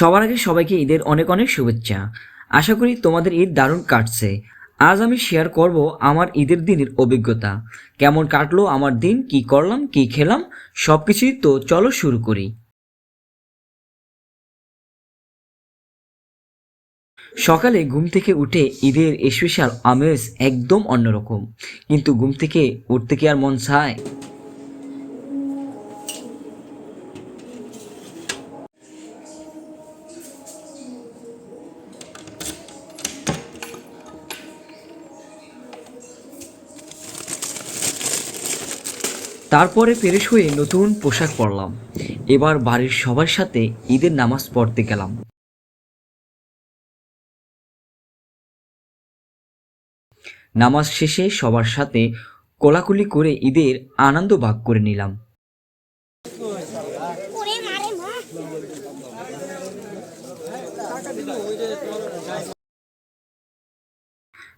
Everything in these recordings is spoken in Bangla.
সবার আগে সবাইকে ঈদের অনেক অনেক শুভেচ্ছা। আশা করি তোমাদের ঈদ দারুণ কাটছে। আজ আমি শেয়ার করব আমার ঈদের দিনের অভিজ্ঞতা। কেমন কাটলো আমার দিন? কি করলাম? কি খেলাম? সব কিছুই তো চলো শুরু করি। সকালে ঘুম থেকে উঠে ঈদের স্পেশাল আমেজ একদম অন্যরকম। কিন্তু ঘুম থেকে উঠতে কি আর মন চায়? তারপরে পেরেশ হয়ে নতুন পোশাক পরলাম। এবার বাড়ির সবার সাথে ঈদের নামাজ পড়তে গেলাম। নামাজ শেষে সবার সাথে কোলাকুলি করে ঈদের আনন্দ ভাগ করে নিলাম।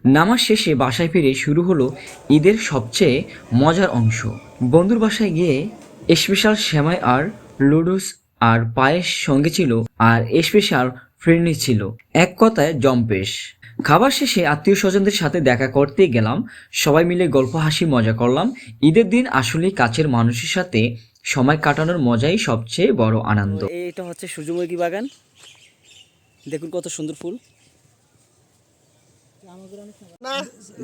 নামাজ শেষে বাসায় ফিরে শুরু হলো ঈদের সবচেয়ে মজার অংশ। বন্ধুর বাসায় গিয়ে স্পেশাল সেমাই আর লুডুস আর পায়েস সঙ্গে ছিল আর স্পেশাল ফ্রেন্ডি ছিল। এক কথায় জম্পেশ। খাবার শেষে আত্মীয় স্বজনদের সাথে দেখা করতে গেলাম। সবাই মিলে গল্প, হাসি, মজা করলাম। ঈদের দিন আসলে কাছের মানুষের সাথে সময় কাটানোর মজাই সবচেয়ে বড় আনন্দ। এইটা হচ্ছে সূর্যমুখী বাগান। দেখুন কত সুন্দর ফুল।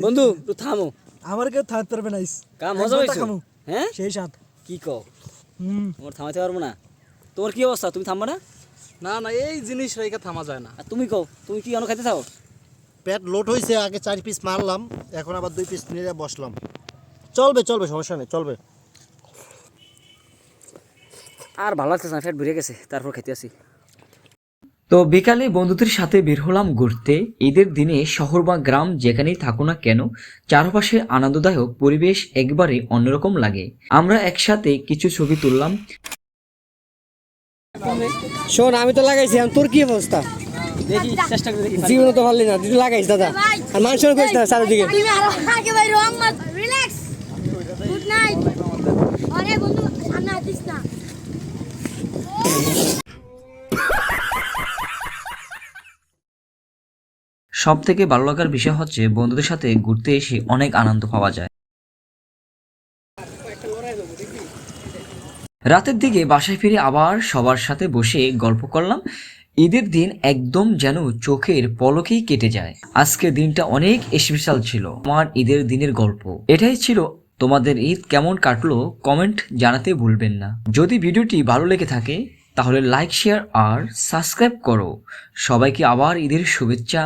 বন্ধু একটু থামো। আমার কেউ থাকতে পারবে না কা মজা হয়েছে? হ্যাঁ? সেই সাথ কি কও? হুম। তোমার থামাতে পারব না? তোমার কি অবস্থা? তুমি থামবা না? না না এই জিনিস রেখে থামা যায় না। আর তুমি কও তুমি কি কেন খাইতে থাও পেট লোড হয়েছে আগে চার পিস মারলাম এখন আবার দুই পিস নিয়ে বসলাম। চলবে চলবে সমস্যা নেই চলবে। আর ভালো লাগতেছে না ফ্যাট ভরে গেছে তারপর খেতে আসি। তো বিকালে বন্ধুদের সাথে বের হলাম ঘুরতে। ঈদের দিনে শহর বা গ্রাম যেখানেই থাকো না কেন চারপাশে আনন্দদায়ক পরিবেশ একবারে অন্যরকম লাগে। আমরা একসাথে কিছু ছবি তুললাম। শোন আমি তো লাগাইছি তোর কি অবস্থা? দেখি চেষ্টা করে দেখি। জীবনে তো পারলি না তুই লাগাইছ দাদা। আর মানুষের চারিদিকে তুমি আরও আগে ভাই রং মার রিল্যাক্স গুড নাইট আরে বন্ধু সামনে আসিস না সব থেকে ভালো লাগার বিষয় হচ্ছে বন্ধুদের সাথে ঘুরতে এসে অনেক আনন্দ পাওয়া যায়। রাতের দিকে বাসায় ফিরে আবার সবার সাথে বসে গল্প করলাম। ঈদের দিন একদম যেন চোখের পলকেই কেটে যায়। আজকে দিনটা অনেক স্পেশাল ছিল, আমার ঈদের দিনের গল্প। এটাই ছিল তোমাদের ঈদ কেমন কাটলো কমেন্ট জানাতে ভুলবেন না। যদি ভিডিওটি ভালো লেগে থাকে, তাহলে লাইক শেয়ার আর সাবস্ক্রাইব করো। সবাইকে আবার ঈদের শুভেচ্ছা।